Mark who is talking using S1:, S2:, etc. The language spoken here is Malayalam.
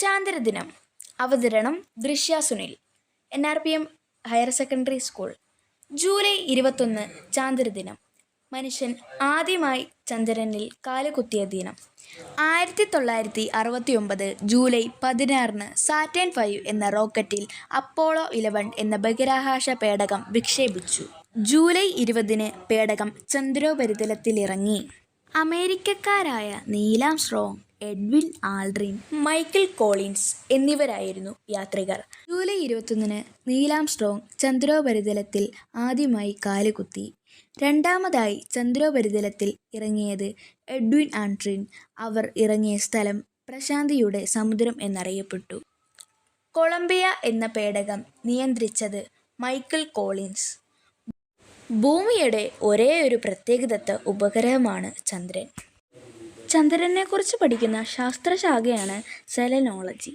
S1: ചാന്ദ്രദിനം അവതരണം Drishya Sunil. N R P M higher secondary school. July ഇരുപത്തൊന്ന് ചാന്ദ്രദിനം മനുഷ്യൻ ആദ്യമായി ചന്ദ്രനിൽ കാലുകുത്തിയ ദിനം. ആയിരത്തി തൊള്ളായിരത്തി അറുപത്തി ഒമ്പത് ജൂലൈ പതിനാറിന് സാറ്റേൺ ഫൈവ് എന്ന റോക്കറ്റിൽ അപ്പോളോ ഇലവൻ എന്ന ബഹിരാകാശ പേടകം വിക്ഷേപിച്ചു. ജൂലൈ ഇരുപതിന് പേടകം ചന്ദ്രോപരിതലത്തിലിറങ്ങി. അമേരിക്കക്കാരായ Neil Armstrong Edwin Aldrin Michael Collins എന്നിവരായിരുന്നു യാത്രികർ. ജൂലൈ ഇരുപത്തൊന്നിന് നീലാം സ്ട്രോങ് ചന്ദ്രോപരിതലത്തിൽ ആദ്യമായി കാലുകുത്തി. രണ്ടാമതായി ചന്ദ്രോപരിതലത്തിൽ ഇറങ്ങിയത് എഡ്വിൻ ആൻഡ്രിൻ അവർ ഇറങ്ങിയ സ്ഥലം പ്രശാന്തിയുടെ സമുദ്രം എന്നറിയപ്പെട്ടു. കൊളംബിയ എന്ന പേടകം നിയന്ത്രിച്ചത് മൈക്കിൾ കോളിൻസ്. ഭൂമിയുടെ ഒരേ ഒരു പ്രത്യേകദത്ത ഉപഗ്രഹമാണ് ചന്ദ്രൻ. ചന്ദ്രനെക്കുറിച്ച് പഠിക്കുന്ന ശാസ്ത്രശാഖയാണ് സെലനോളജി.